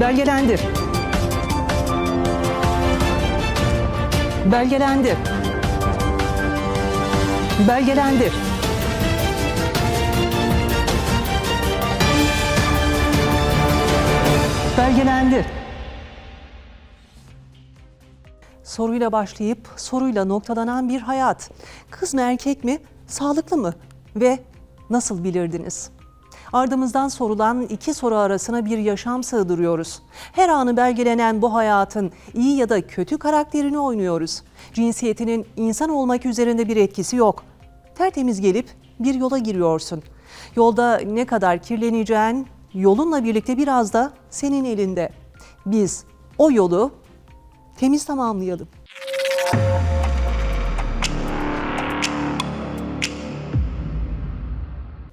Belgelendir. Belgelendir. Belgelendir. Belgelendir. Soruyla başlayıp soruyla noktalanan bir hayat. Kız mı erkek mi? Sağlıklı mı? Ve nasıl bilirdiniz? Ardımızdan sorulan iki soru arasına bir yaşam sığdırıyoruz. Her anı belgelenen bu hayatın iyi ya da kötü karakterini oynuyoruz. Cinsiyetinin insan olmak üzerinde bir etkisi yok. Tertemiz gelip bir yola giriyorsun. Yolda ne kadar kirleneceğin yolunla birlikte biraz da senin elinde. Biz o yolu temiz tamamlayalım.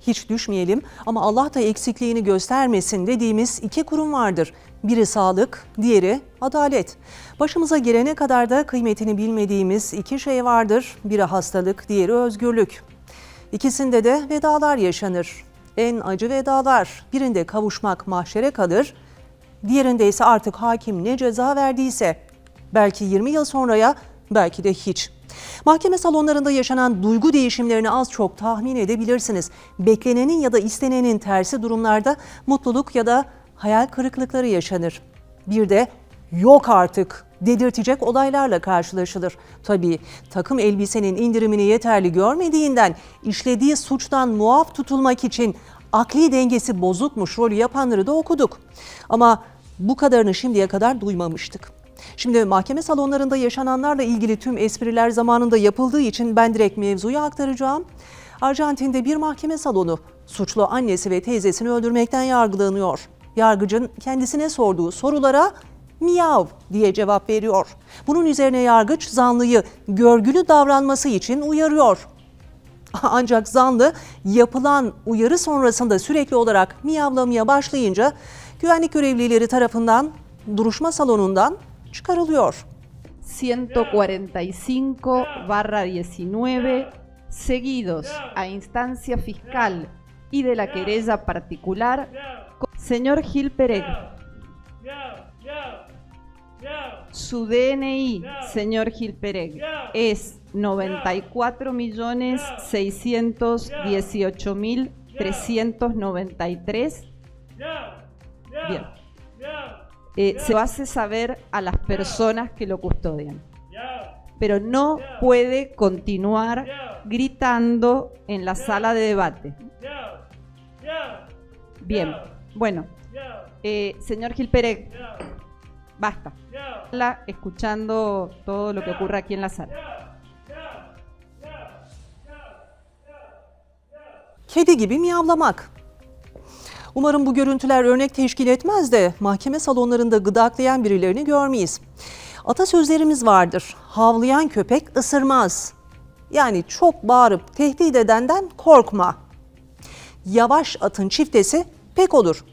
Hiç düşmeyelim ama Allah da eksikliğini göstermesin dediğimiz iki kurum vardır. Biri sağlık, diğeri adalet. Başımıza gelene kadar da kıymetini bilmediğimiz iki şey vardır. Biri hastalık, diğeri özgürlük. İkisinde de vedalar yaşanır. En acı vedalar. Birinde kavuşmak mahşere kalır, diğerinde ise artık hakim ne ceza verdiyse belki 20 yıl sonraya belki de hiç. Mahkeme salonlarında yaşanan duygu değişimlerini az çok tahmin edebilirsiniz. Beklenenin ya da istenenin tersi durumlarda mutluluk ya da hayal kırıklıkları yaşanır. Bir de yok artık dedirtecek olaylarla karşılaşılır. Tabii takım elbisenin indirimini yeterli görmediğinden işlediği suçtan muaf tutulmak için akli dengesi bozukmuş rolü yapanları da okuduk. Ama bu kadarını şimdiye kadar duymamıştık. Şimdi mahkeme salonlarında yaşananlarla ilgili tüm espriler zamanında yapıldığı için ben direkt mevzuyu aktaracağım. Arjantin'de bir mahkeme salonu suçlu annesi ve teyzesini öldürmekten yargılanıyor. Yargıcın kendisine sorduğu sorulara miyav diye cevap veriyor. Bunun üzerine yargıç zanlıyı görgülü davranması için uyarıyor. Ancak zanlı yapılan uyarı sonrasında sürekli olarak miyavlamaya başlayınca güvenlik görevlileri tarafından duruşma salonundan çıkarılıyor. 145 barra 19 seguidos a instancia fiscal y de la querella particular. Señor Gil Pereg, su DNI, señor Gil Pereg, es 94 millones 618 mil 393. Bien. Eh, se hace saber a las personas que lo custodian. Pero no puede continuar gritando en la sala de debate. Bien, bueno, eh, señor Gil Pérez, basta. Escuchando todo lo que ocurre aquí en la sala. Kedi gibi miyavlamak. Umarım bu görüntüler örnek teşkil etmez de mahkeme salonlarında gıdaklayan birilerini görmeyiz. Atasözlerimiz vardır. Havlayan köpek ısırmaz. Yani çok bağırıp tehdit edenden korkma. Yavaş atın çiftesi pek olur.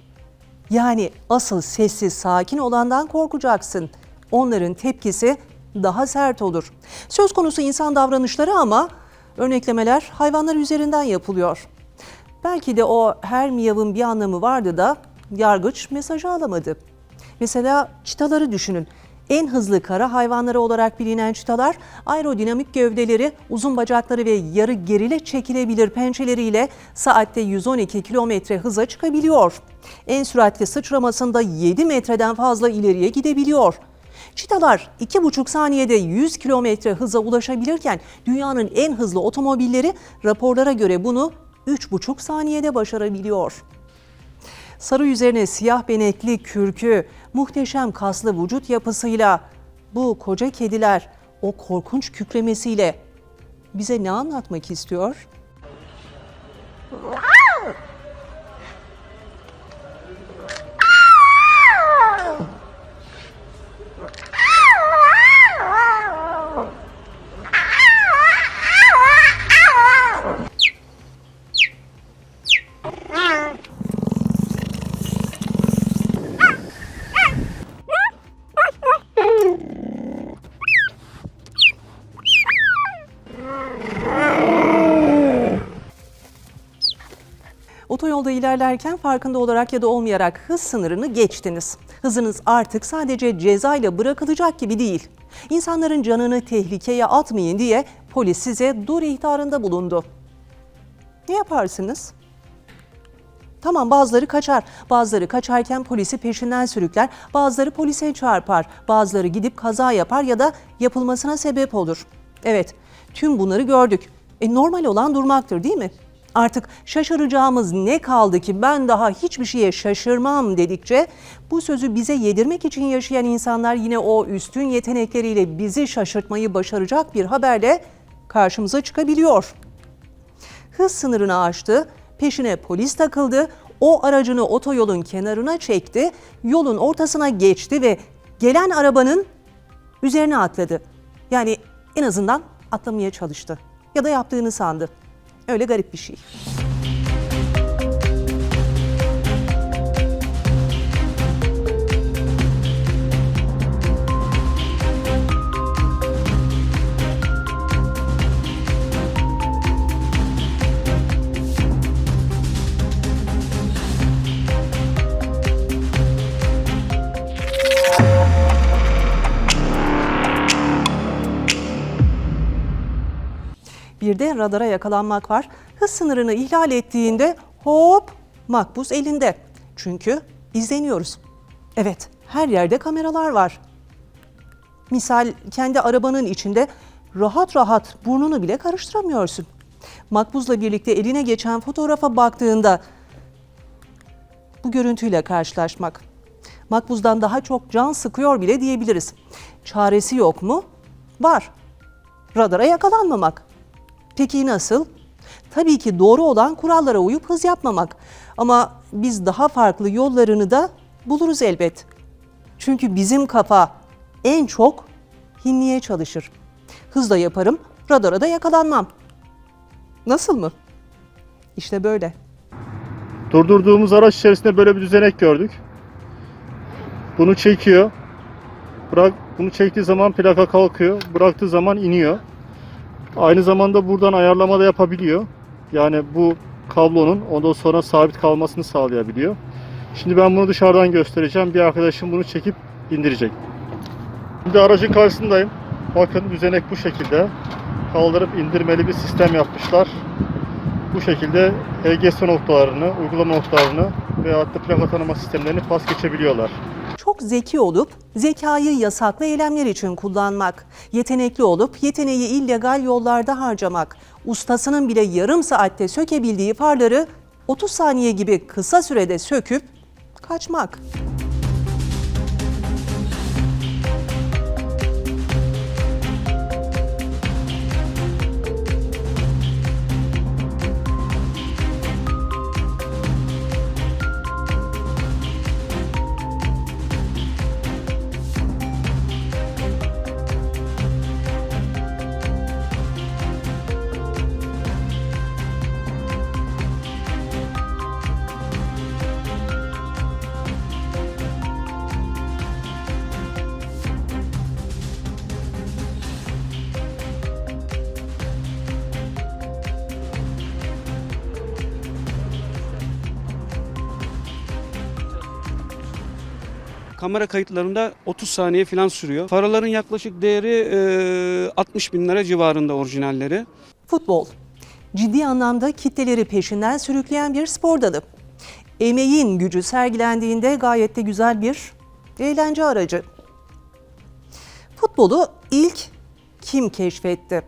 Yani asıl sessiz sakin olandan korkacaksın. Onların tepkisi daha sert olur. Söz konusu insan davranışları ama örneklemeler hayvanlar üzerinden yapılıyor. Belki de o her miyavın bir anlamı vardı da yargıç mesajı alamadı. Mesela çitaları düşünün. En hızlı kara hayvanları olarak bilinen çitalar aerodinamik gövdeleri, uzun bacakları ve yarı gerile çekilebilir pençeleriyle saatte 112 kilometre hıza çıkabiliyor. En süratli sıçramasında 7 metreden fazla ileriye gidebiliyor. Çitalar 2,5 saniyede 100 kilometre hıza ulaşabilirken dünyanın en hızlı otomobilleri raporlara göre bunu 3,5 saniyede başarabiliyor. Sarı üzerine siyah benekli kürkü, muhteşem kaslı vücut yapısıyla bu koca kediler o korkunç kükremesiyle bize ne anlatmak istiyor? İlerlerken farkında olarak ya da olmayarak hız sınırını geçtiniz. Hızınız artık sadece cezayla bırakılacak gibi değil. İnsanların canını tehlikeye atmayın diye polis size dur ihtarında bulundu. Ne yaparsınız? Tamam bazıları kaçar. Bazıları kaçarken polisi peşinden sürükler. Bazıları polise çarpar. Bazıları gidip kaza yapar ya da yapılmasına sebep olur. Evet, tüm bunları gördük. E normal olan durmaktır değil mi? Artık şaşıracağımız ne kaldı ki ben daha hiçbir şeye şaşırmam dedikçe bu sözü bize yedirmek için yaşayan insanlar yine o üstün yetenekleriyle bizi şaşırtmayı başaracak bir haberle karşımıza çıkabiliyor hız sınırını aştı, peşine polis takıldı, o aracını otoyolun kenarına çekti, yolun ortasına geçti ve gelen arabanın üzerine atladı. Yani en azından atlamaya çalıştı ya da yaptığını sandı. Öyle garip bir şey. Bir de radara yakalanmak var. Hız sınırını ihlal ettiğinde hop makbuz elinde. Çünkü izleniyoruz. Evet, her yerde kameralar var. Misal kendi arabanın içinde rahat rahat burnunu bile karıştıramıyorsun. Makbuzla birlikte eline geçen fotoğrafa baktığında bu görüntüyle karşılaşmak makbuzdan daha çok can sıkıyor bile diyebiliriz. Çaresi yok mu? Var. Radara yakalanmamak. Peki nasıl? Tabii ki doğru olan kurallara uyup hız yapmamak. Ama biz daha farklı yollarını da buluruz elbet. Çünkü bizim kafa en çok hinliğe çalışır. Hızla yaparım, radara da yakalanmam. Nasıl mı? İşte böyle. Durdurduğumuz araç içerisinde böyle bir düzenek gördük. Bunu çekiyor. Bırak, bunu çektiği zaman plaka kalkıyor. Bıraktığı zaman iniyor. Aynı zamanda buradan ayarlama da yapabiliyor. Yani bu kablonun ondan sonra sabit kalmasını sağlayabiliyor. Şimdi ben bunu dışarıdan göstereceğim. Bir arkadaşım bunu çekip indirecek. Şimdi aracın karşısındayım. Bakın düzenek bu şekilde. Kaldırıp indirmeli bir sistem yapmışlar. Bu şekilde HGS noktalarını, uygulama noktalarını veyahut da plaka tanıma sistemlerini pas geçebiliyorlar. Çok zeki olup zekayı yasaklı eylemler için kullanmak, yetenekli olup yeteneği illegal yollarda harcamak, ustasının bile yarım saatte sökebildiği farları 30 saniye gibi kısa sürede söküp kaçmak. Kamera kayıtlarında 30 saniye falan sürüyor. Paraların yaklaşık değeri e, 60 bin lira civarında orijinalleri. Futbol. Ciddi anlamda kitleleri peşinden sürükleyen bir spor dalı. Emeğin gücü sergilendiğinde gayet de güzel bir eğlence aracı. Futbolu ilk kim keşfetti?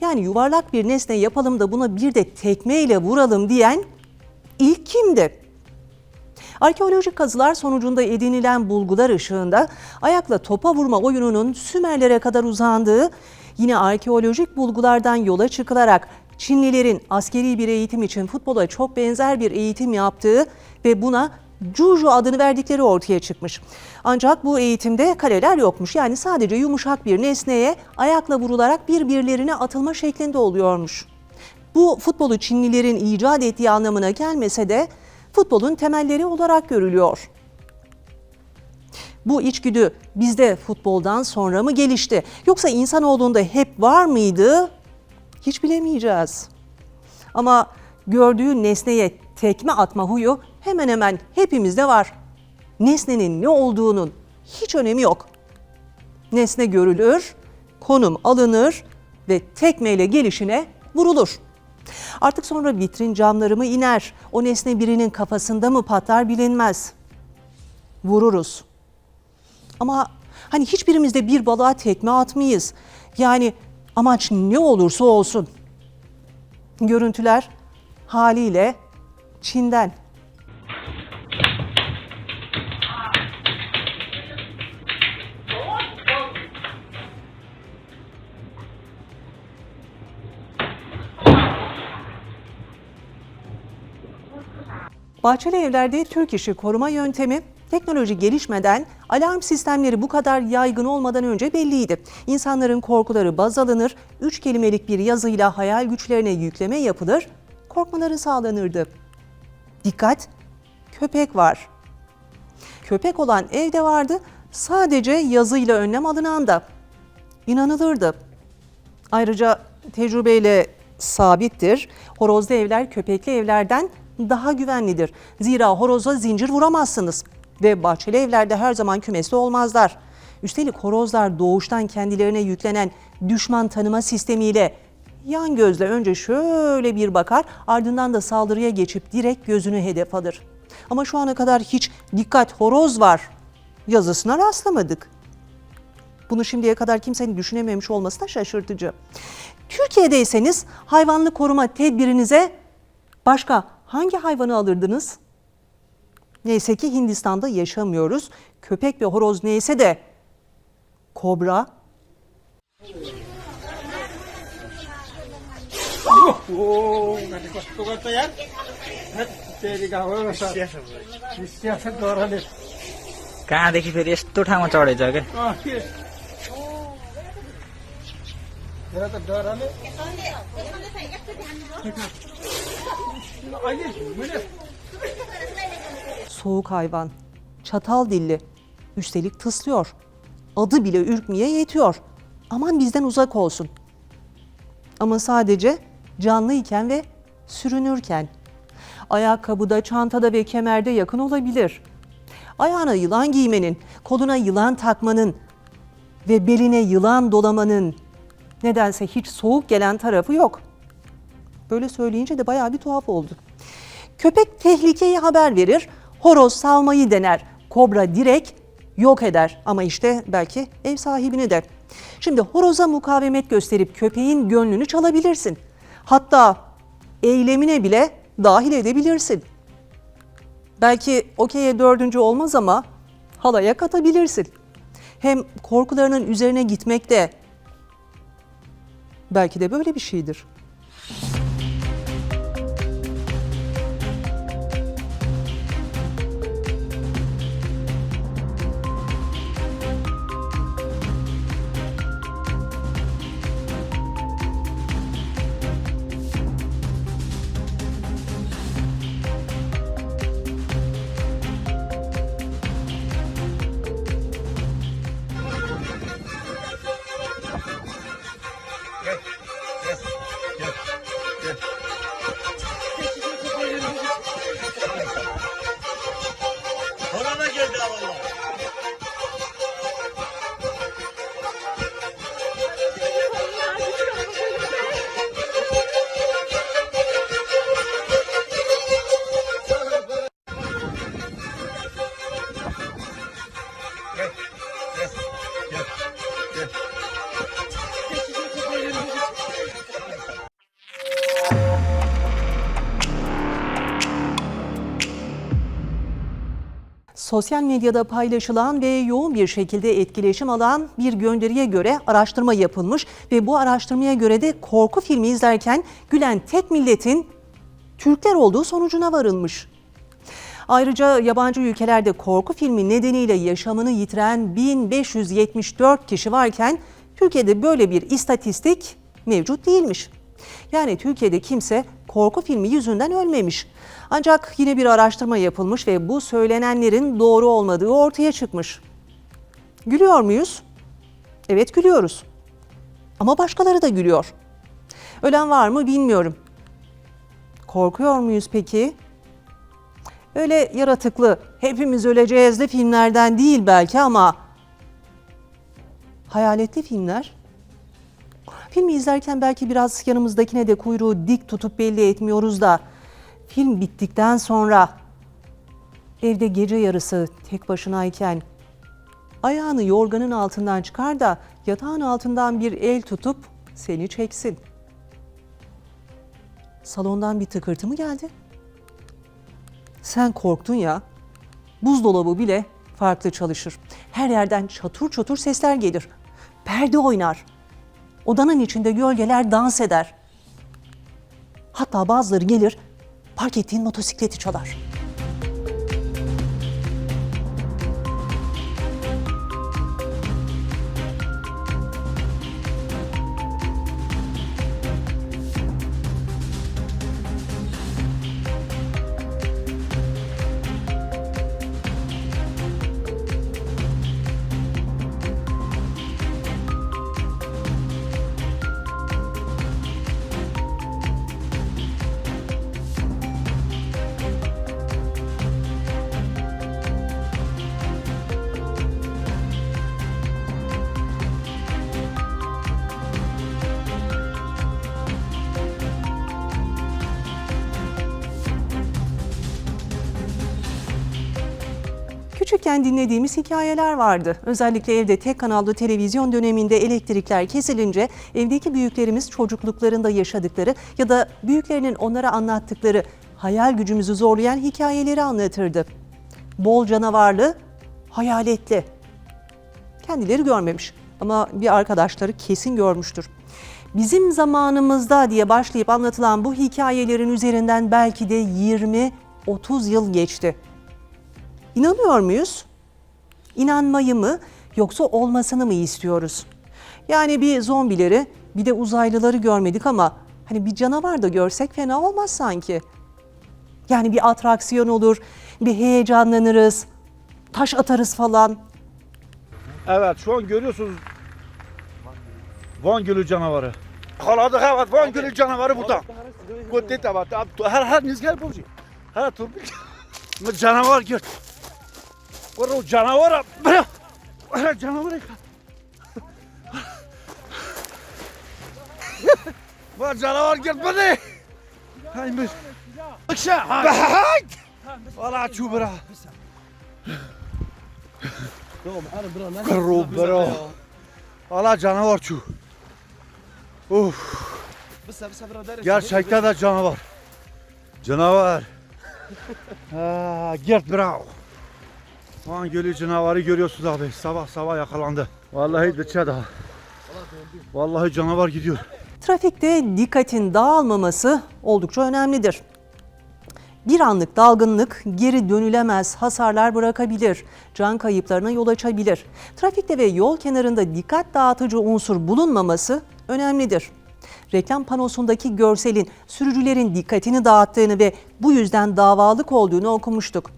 Yani yuvarlak bir nesne yapalım da buna bir de tekmeyle vuralım diyen ilk kimdi? Arkeolojik kazılar sonucunda edinilen bulgular ışığında ayakla topa vurma oyununun Sümerlere kadar uzandığı, yine arkeolojik bulgulardan yola çıkılarak Çinlilerin askeri bir eğitim için futbola çok benzer bir eğitim yaptığı ve buna Juju adını verdikleri ortaya çıkmış. Ancak bu eğitimde kaleler yokmuş. Yani sadece yumuşak bir nesneye ayakla vurularak birbirlerine atılma şeklinde oluyormuş. Bu futbolu Çinlilerin icat ettiği anlamına gelmese de futbolun temelleri olarak görülüyor. Bu içgüdü bizde futboldan sonra mı gelişti? Yoksa insanoğlunda hep var mıydı? Hiç bilemeyeceğiz. Ama gördüğü nesneye tekme atma huyu hemen hemen hepimizde var. Nesnenin ne olduğunun hiç önemi yok. Nesne görülür, konum alınır ve tekmeyle gelişine vurulur. Artık sonra vitrin camları mı iner, o nesne birinin kafasında mı patlar bilinmez. Vururuz. Ama hani hiçbirimiz de bir balığa tekme atmayız. Yani amaç ne olursa olsun. Görüntüler haliyle Çin'den. Bahçeli evlerde Türk işi koruma yöntemi teknoloji gelişmeden alarm sistemleri bu kadar yaygın olmadan önce belliydi. İnsanların korkuları baz alınır, üç kelimelik bir yazıyla hayal güçlerine yükleme yapılır, korkmaları sağlanırdı. Dikkat! Köpek var. Köpek olan evde vardı, sadece yazıyla önlem alınan da. İnanılırdı. Ayrıca tecrübeyle sabittir. Horozlu evler köpekli evlerden daha güvenlidir. Zira horoza zincir vuramazsınız ve bahçeli evlerde her zaman kümesli olmazlar. Üstelik horozlar doğuştan kendilerine yüklenen düşman tanıma sistemiyle yan gözle önce şöyle bir bakar ardından da saldırıya geçip direkt gözünü hedef alır. Ama şu ana kadar hiç dikkat horoz var yazısına rastlamadık. Bunu şimdiye kadar kimsenin düşünememiş olması da şaşırtıcı. Türkiye'deyseniz hayvanlı koruma tedbirinize başka hangi hayvanı alırdınız? Neyse ki Hindistan'da yaşamıyoruz. Köpek ve horoz neyse de kobra, ओ मैंने कष्ट करता यार हट, तेरी गाउँ विश्वास गरले कहाँदेखि फेरि यस्तो ठाउँमा चढेछ क्या Nereye kadar dağır hani? Soğuk hayvan, çatal dilli, üstelik tıslıyor. Adı bile ürkmeye yetiyor. Aman bizden uzak olsun. Ama sadece canlıyken ve sürünürken. Ayakkabıda, çantada ve kemerde yakın olabilir. Ayağına yılan giymenin, koluna yılan takmanın ve beline yılan dolamanın nedense hiç soğuk gelen tarafı yok. Böyle söyleyince de bayağı bir tuhaf oldu. Köpek tehlikeyi haber verir, horoz salmayı dener, kobra direkt yok eder ama işte belki ev sahibini de. Şimdi horoza mukavemet gösterip köpeğin gönlünü çalabilirsin. Hatta eylemine bile dahil edebilirsin. Belki okey'e dördüncü olmaz ama halaya katabilirsin. Hem korkularının üzerine gitmek de belki de böyle bir şeydir. Sosyal medyada paylaşılan ve yoğun bir şekilde etkileşim alan bir gönderiye göre araştırma yapılmış ve bu araştırmaya göre de korku filmi izlerken gülen tek milletin Türkler olduğu sonucuna varılmış. Ayrıca yabancı ülkelerde korku filmi nedeniyle yaşamını yitiren 1574 kişi varken Türkiye'de böyle bir istatistik mevcut değilmiş. Yani Türkiye'de kimse korku filmi yüzünden ölmemiş. Ancak yine bir araştırma yapılmış ve bu söylenenlerin doğru olmadığı ortaya çıkmış. Gülüyor muyuz? Evet gülüyoruz. Ama başkaları da gülüyor. Ölen var mı bilmiyorum. Korkuyor muyuz peki? Öyle yaratıklı, hepimiz öleceğiz de filmlerden değil belki ama hayaletli filmler. Filmi izlerken belki biraz yanımızdakine de kuyruğu dik tutup belli etmiyoruz da film bittikten sonra evde gece yarısı tek başınayken ayağını yorganın altından çıkar da yatağın altından bir el tutup seni çeksin. Salondan bir tıkırtı mı geldi? Sen korktun ya. Buzdolabı bile farklı çalışır. Her yerden çatır çatır sesler gelir. Perde oynar. Odanın içinde gölgeler dans eder. Hatta bazıları gelir, park ettiğin motosikleti çalar. Küçükken dinlediğimiz hikayeler vardı. Özellikle evde tek kanallı televizyon döneminde elektrikler kesilince evdeki büyüklerimiz çocukluklarında yaşadıkları ya da büyüklerinin onlara anlattıkları hayal gücümüzü zorlayan hikayeleri anlatırdı. Bol canavarlı, hayaletli. Kendileri görmemiş ama bir arkadaşları kesin görmüştür. Bizim zamanımızda diye başlayıp anlatılan bu hikayelerin üzerinden belki de 20-30 yıl geçti. İnanıyor muyuz? İnanmayı mı yoksa olmasını mı istiyoruz? Yani bir zombileri bir de uzaylıları görmedik ama hani bir canavar da görsek fena olmaz sanki. Yani bir atraksiyon olur, bir heyecanlanırız, taş atarız falan. Evet şu an görüyorsunuz Van Gölü canavarı. Haladık evet Van Gölü canavarı burada. Götte evet. Her her nizgel bu. Her tur bir canavar gör. Var o canavar. Her canavar. Var canavar gelmedi. Hayır. Akşa. Valla çubra. Kırro bro. Valla canavar çu. Uf. Gerçekten de canavar. Canavar. ha, Gert bravo. Van Gölü canavarı görüyorsunuz abi. Sabah sabah yakalandı. Vallahi bıça daha. Vallahi canavar gidiyor. Trafikte dikkatin dağılmaması oldukça önemlidir. Bir anlık dalgınlık geri dönülemez hasarlar bırakabilir, can kayıplarına yol açabilir. Trafikte ve yol kenarında dikkat dağıtıcı unsur bulunmaması önemlidir. Reklam panosundaki görselin sürücülerin dikkatini dağıttığını ve bu yüzden davalık olduğunu okumuştuk.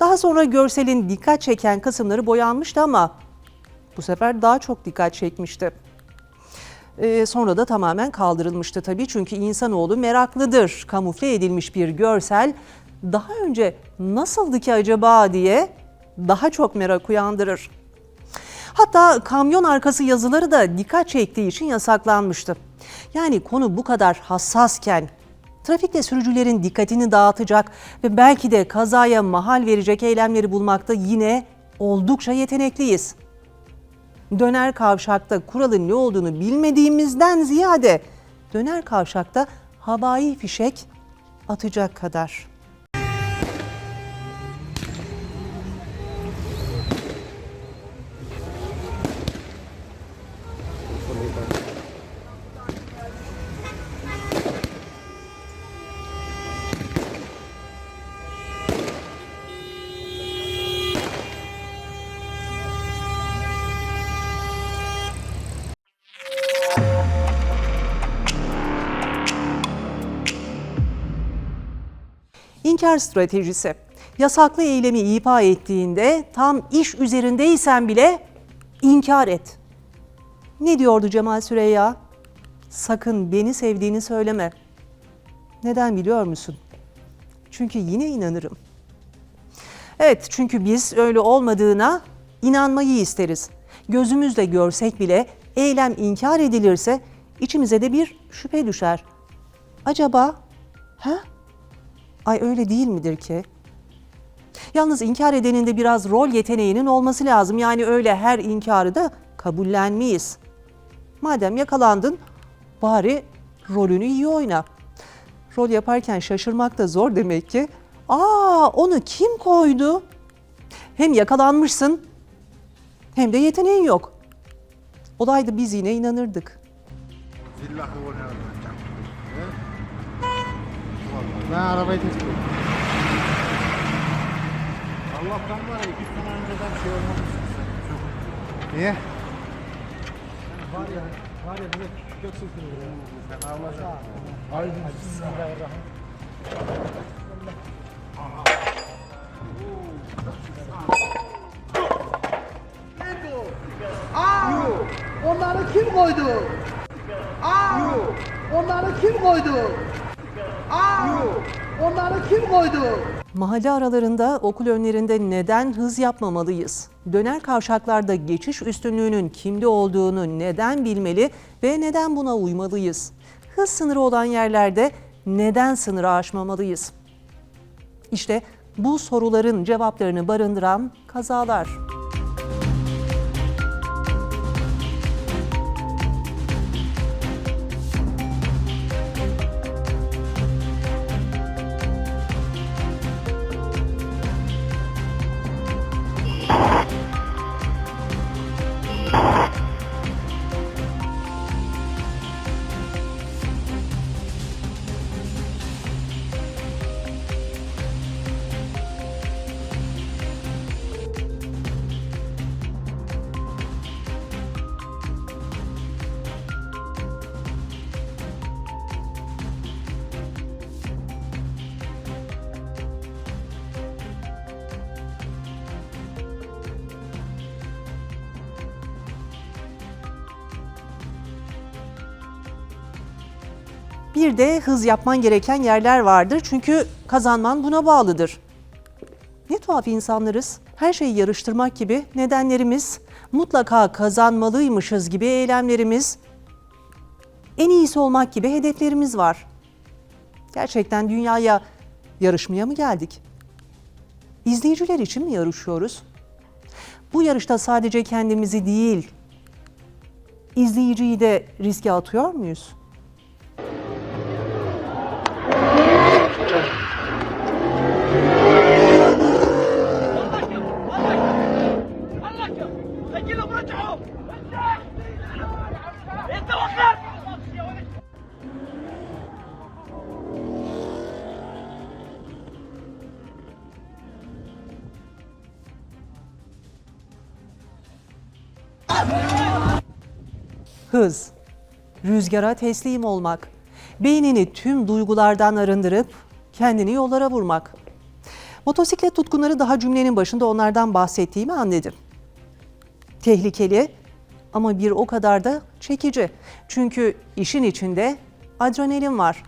Daha sonra görselin dikkat çeken kısımları boyanmıştı ama bu sefer daha çok dikkat çekmişti. Ee, sonra da tamamen kaldırılmıştı tabii çünkü insanoğlu meraklıdır. Kamufle edilmiş bir görsel daha önce nasıldı ki acaba diye daha çok merak uyandırır. Hatta kamyon arkası yazıları da dikkat çektiği için yasaklanmıştı. Yani konu bu kadar hassasken trafikte sürücülerin dikkatini dağıtacak ve belki de kazaya mahal verecek eylemleri bulmakta yine oldukça yetenekliyiz döner kavşakta kuralın ne olduğunu bilmediğimizden ziyade döner kavşakta havai fişek atacak kadar. İnkar stratejisi. Yasaklı eylemi ifa ettiğinde tam iş üzerindeysen bile inkar et. Ne diyordu Cemal Süreyya? Sakın beni sevdiğini söyleme. Neden biliyor musun? Çünkü yine inanırım. Evet çünkü biz öyle olmadığına inanmayı isteriz. Gözümüzle görsek bile eylem inkar edilirse içimize de bir şüphe düşer. Acaba ha? Ay öyle değil midir ki? Yalnız inkar edenin de biraz rol yeteneğinin olması lazım. Yani öyle her inkarı da kabullenmeyiz. Madem yakalandın bari rolünü iyi oyna. Rol yaparken şaşırmak da zor demek ki. Aa onu kim koydu? Hem yakalanmışsın hem de yeteneğin yok. Olaydı biz yine inanırdık. Ben arabayı test ediyorum. Allah'tan var ya iki sene önceden şey olmamış. Niye? Var ya, var ya böyle çok sıkılıyor. Sen Allah'a. Haydi bismillahirrahmanirrahim. Onları kim koydu? Aa! Onları kim koydu? Onları kim koydu? Mahalle aralarında, okul önlerinde neden hız yapmamalıyız? Döner kavşaklarda geçiş üstünlüğünün kimde olduğunu neden bilmeli ve neden buna uymalıyız? Hız sınırı olan yerlerde neden sınırı aşmamalıyız? İşte bu soruların cevaplarını barındıran kazalar. Bir de hız yapman gereken yerler vardır çünkü kazanman buna bağlıdır. Ne tuhaf insanlarız. Her şeyi yarıştırmak gibi nedenlerimiz, mutlaka kazanmalıymışız gibi eylemlerimiz, en iyisi olmak gibi hedeflerimiz var. Gerçekten dünyaya yarışmaya mı geldik? İzleyiciler için mi yarışıyoruz? Bu yarışta sadece kendimizi değil, izleyiciyi de riske atıyor muyuz? Hız, rüzgara teslim olmak, beynini tüm duygulardan arındırıp kendini yollara vurmak. Motosiklet tutkunları daha cümlenin başında onlardan bahsettiğimi anladım. Tehlikeli ama bir o kadar da çekici. Çünkü işin içinde adrenalin var.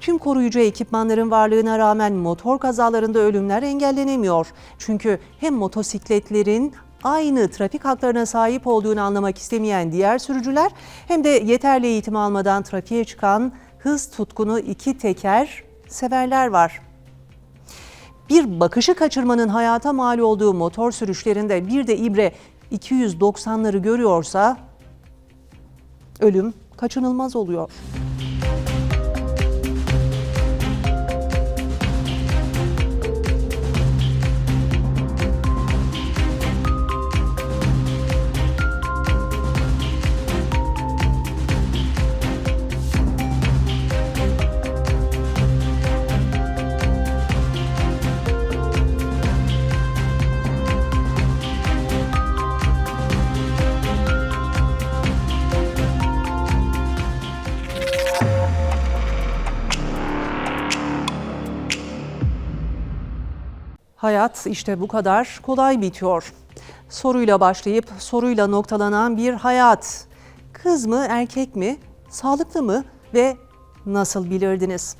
Tüm koruyucu ekipmanların varlığına rağmen motor kazalarında ölümler engellenemiyor. Çünkü hem motosikletlerin aynı trafik haklarına sahip olduğunu anlamak istemeyen diğer sürücüler hem de yeterli eğitim almadan trafiğe çıkan hız tutkunu iki teker severler var. Bir bakışı kaçırmanın hayata mal olduğu motor sürüşlerinde bir de ibre 290'ları görüyorsa ölüm kaçınılmaz oluyor. Hayat işte bu kadar kolay bitiyor. Soruyla başlayıp soruyla noktalanan bir hayat. Kız mı erkek mi? Sağlıklı mı ve nasıl bilirdiniz?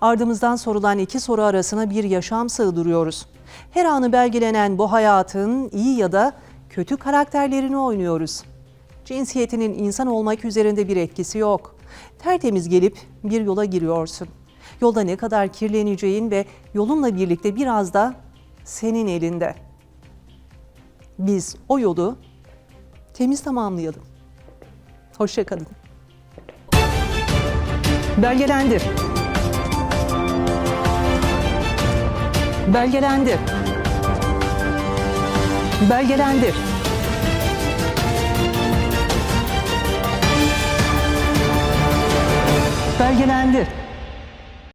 Ardımızdan sorulan iki soru arasına bir yaşam sığdırıyoruz. Her anı belgelenen bu hayatın iyi ya da kötü karakterlerini oynuyoruz. Cinsiyetinin insan olmak üzerinde bir etkisi yok. Tertemiz gelip bir yola giriyorsun. Yolda ne kadar kirleneceğin ve yolunla birlikte biraz da senin elinde. Biz o yolu temiz tamamlayalım. Hoşça Hoşçakalın. Belgelendir. Belgelendir. Belgelendir. Belgelendir.